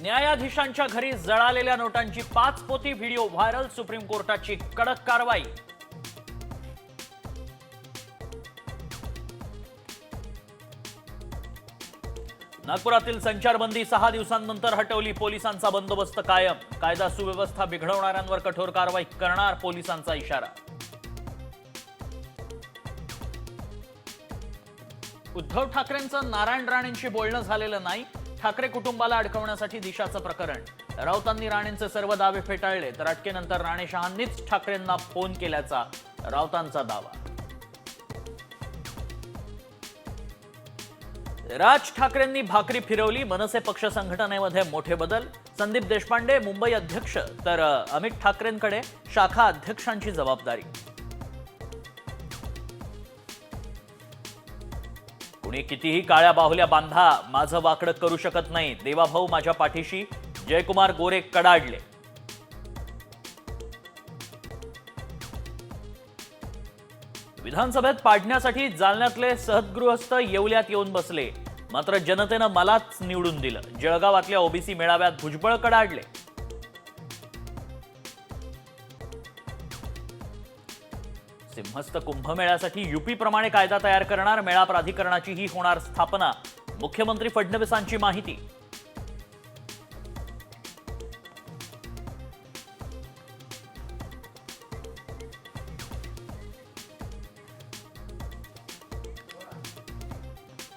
न्यायाधीशांच्या घरी जळालेल्या नोटांची पाच पोती व्हिडिओ व्हायरल सुप्रीम कोर्टाची कडक कारवाई. नागपुरातील संचारबंदी सहा दिवसांनंतर हटवली पोलिसांचा बंदोबस्त कायम. कायदा सुव्यवस्था बिघडवणाऱ्यांवर कठोर कारवाई करणार पोलिसांचा इशारा. उद्धव ठाकरेंचं नारायण राणेंशी बोलणं झालेलं नाही ठाकरे कुटुंबाला अडकवण्यासाठी दिशाचं प्रकरण. राऊतांनी राणेंचे सर्व दावे फेटाळले तर अटकेनंतर राणे शहांनीच ठाकरेंना फोन केल्याचा राऊतांचा दावा. राज ठाकरेंनी भाकरी फिरवली मनसे पक्ष संघटनेमध्ये मोठे बदल. संदीप देशपांडे मुंबई अध्यक्ष तर अमित ठाकरेंकडे शाखा अध्यक्षांची जबाबदारी. कुणी कितीही काळ्या बाहुल्या बांधा माझं वाकडं करू शकत नाही. देवाभाऊ माझ्या पाठीशी जयकुमार गोरे कडाडले. विधानसभेत पाडण्यासाठी जालन्यातले सहदगृहस्थ येवल्यात येऊन बसले. मात्र जनतेनं मलाच निवडून दिलं. जळगावातल्या ओबीसी मेळाव्यात भुजबळ कडाडले. सिंहस्थ कुंभमेळ्यासाठी युपी प्रमाणे कायदा तयार करणार मेळा प्राधिकरणाची ही होणार स्थापना. मुख्यमंत्री फडणवीसांची माहिती